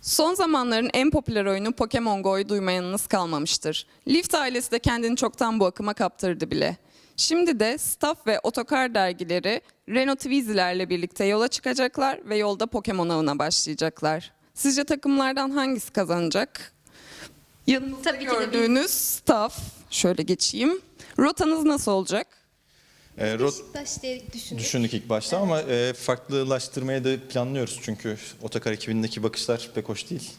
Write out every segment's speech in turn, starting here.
Son zamanların en popüler oyunu Pokemon Go'yu duymayanınız kalmamıştır. Lift ailesi de kendini çoktan bu akıma kaptırdı bile. Şimdi de Staff ve Otokar dergileri Renault Twizy'lerle birlikte yola çıkacaklar ve yolda Pokemon avına başlayacaklar. Sizce takımlardan hangisi kazanacak? Yanınızda Tabii ki de biz. gördüğünüz Staff, şöyle geçeyim. Rotanız nasıl olacak? E, rot Beşiktaş diye düşündük. düşündük ilk başta ama e, farklılaştırmayı da planlıyoruz. Çünkü Otokar ekibindeki bakışlar pek hoş değil.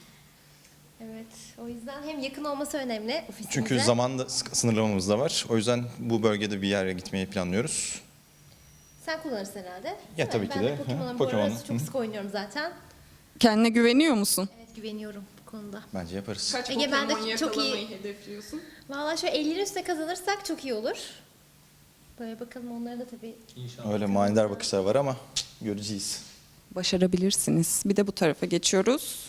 Evet. O yüzden hem yakın olması önemli ofisimize. Çünkü zaman da sık- sınırlamamız da var. O yüzden bu bölgede bir yere gitmeyi planlıyoruz. Sen kullanırsın herhalde. Ya Değil mi? tabii ki ben de. Pokemon'u Hı, bu Pokemon. çok sık oynuyorum zaten. Kendine güveniyor musun? Evet güveniyorum bu konuda. Bence yaparız. Kaç Ege, ben de Pokemon çok iyi- yakalamayı hedefliyorsun? Valla şöyle 50'nin üstüne kazanırsak çok iyi olur. Böyle bakalım onları da tabii. Öyle manidar bakışlar var ama göreceğiz. Başarabilirsiniz. Bir de bu tarafa geçiyoruz.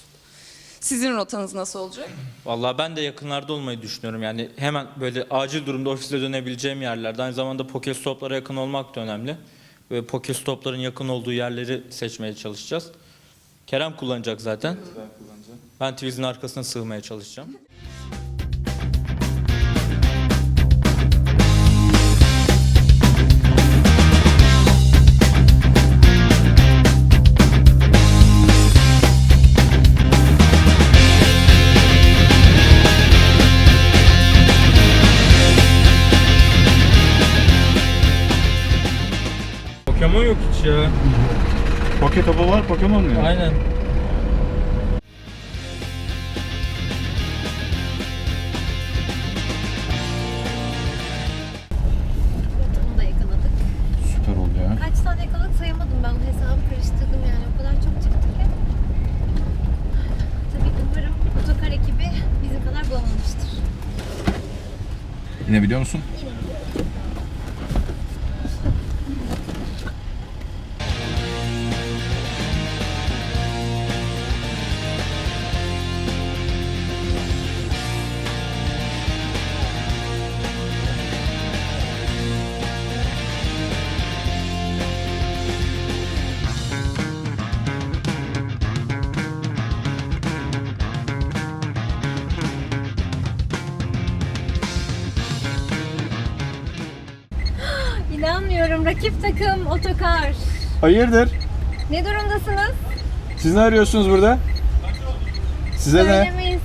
Sizin rotanız nasıl olacak? Vallahi ben de yakınlarda olmayı düşünüyorum. Yani hemen böyle acil durumda ofise dönebileceğim yerlerde. Aynı zamanda Pokestop'lara yakın olmak da önemli. Ve Pokestop'ların yakın olduğu yerleri seçmeye çalışacağız. Kerem kullanacak zaten. Ben Twiz'in arkasına sığmaya çalışacağım. Pokemon yok hiç ya. Pocket topu var, Pokemon mu? Aynen. Onu da yakaladık. Süper oldu ya. Kaç tane yakaladık sayamadım ben. Bu hesabı karıştırdım yani. O kadar çok çıktı ki. Tabii umarım otokar ekibi bizim kadar bulamamıştır. Yine biliyor musun? İnanmıyorum. Rakip takım otokar. Hayırdır? Ne durumdasınız? Siz ne arıyorsunuz burada? Size ne? Söylemeyiz.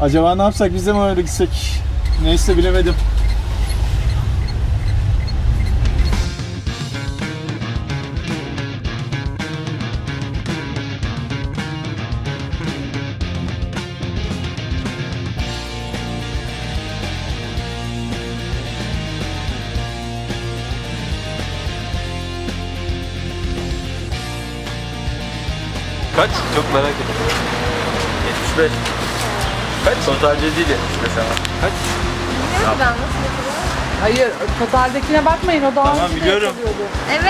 Acaba ne yapsak? Biz de mi öyle gitsek? Neyse bilemedim. Kaç? Çok merak ettim. 75. Kaç? Totalde değil 75 ama. Kaç? Bilmiyorum ben nasıl yapılıyor. Hayır, totaldekine bakmayın. O daha Tamam, önce de biliyorum. yapılıyordu. Evet.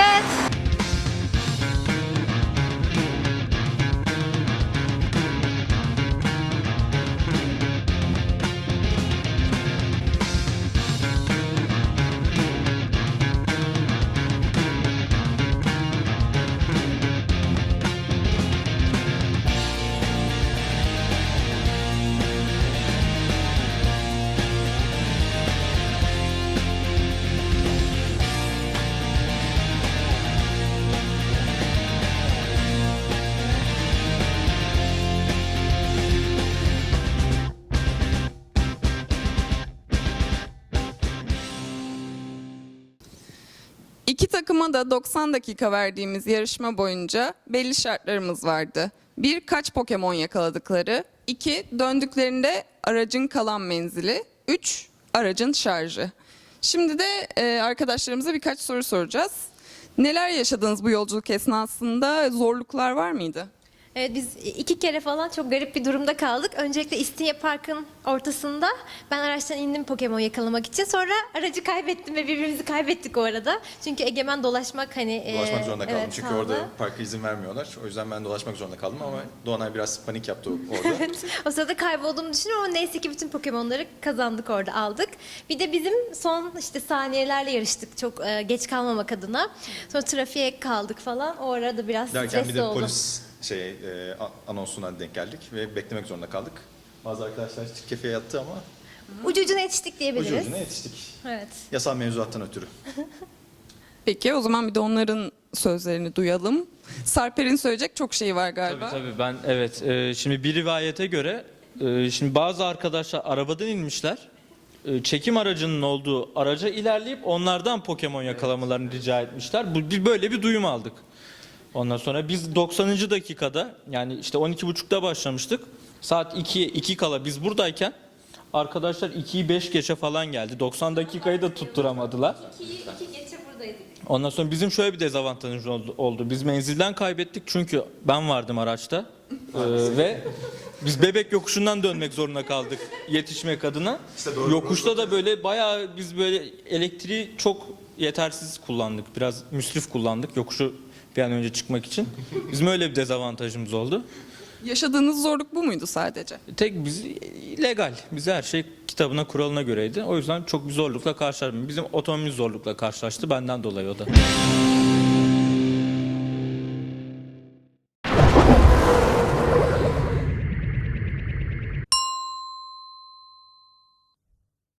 İki takıma da 90 dakika verdiğimiz yarışma boyunca belli şartlarımız vardı. Bir, kaç Pokemon yakaladıkları. iki döndüklerinde aracın kalan menzili. Üç, aracın şarjı. Şimdi de e, arkadaşlarımıza birkaç soru soracağız. Neler yaşadınız bu yolculuk esnasında? Zorluklar var mıydı? Evet biz iki kere falan çok garip bir durumda kaldık. Öncelikle İstinye Park'ın ortasında ben araçtan indim Pokemon yakalamak için. Sonra aracı kaybettim ve birbirimizi kaybettik o arada. Çünkü Egemen dolaşmak hani... Dolaşmak e, zorunda kaldım evet, çünkü kaldı. orada parka izin vermiyorlar. O yüzden ben dolaşmak zorunda kaldım ama Doğanay biraz panik yaptı orada. o sırada kaybolduğumu düşünüyorum ama neyse ki bütün Pokemon'ları kazandık orada aldık. Bir de bizim son işte saniyelerle yarıştık çok e, geç kalmamak adına. Sonra trafiğe kaldık falan. O arada biraz Derken bir stresli de oldum. polis şey e, anonsuna denk geldik ve beklemek zorunda kaldık. Bazı arkadaşlar kefeye yattı ama Ucu ucuna yetiştik diyebiliriz. ucu ucuna yetiştik. Evet. Yasal mevzuattan ötürü. Peki o zaman bir de onların sözlerini duyalım. Sarper'in söyleyecek çok şey var Tabii galiba. tabii ben evet e, şimdi bir rivayete göre e, şimdi bazı arkadaşlar arabadan inmişler. E, çekim aracının olduğu araca ilerleyip onlardan Pokemon yakalamalarını rica etmişler. Bu bir böyle bir duyum aldık. Ondan sonra biz 90. dakikada yani işte 12.30'da başlamıştık. Saat 2'ye 2 kala biz buradayken arkadaşlar 2'yi 5 geçe falan geldi. 90 dakikayı da tutturamadılar. İki geçe buradaydık. Ondan sonra bizim şöyle bir dezavantajımız oldu. Biz menzilden kaybettik çünkü ben vardım araçta. Ee, ve biz bebek yokuşundan dönmek zorunda kaldık yetişmek adına. Yokuşta da böyle bayağı biz böyle elektriği çok yetersiz kullandık. Biraz müsrif kullandık yokuşu bir an önce çıkmak için. Bizim öyle bir dezavantajımız oldu. Yaşadığınız zorluk bu muydu sadece? Tek biz legal. Biz her şey kitabına kuralına göreydi. O yüzden çok bir zorlukla karşılaşmadık. Bizim otomobil zorlukla karşılaştı benden dolayı o da.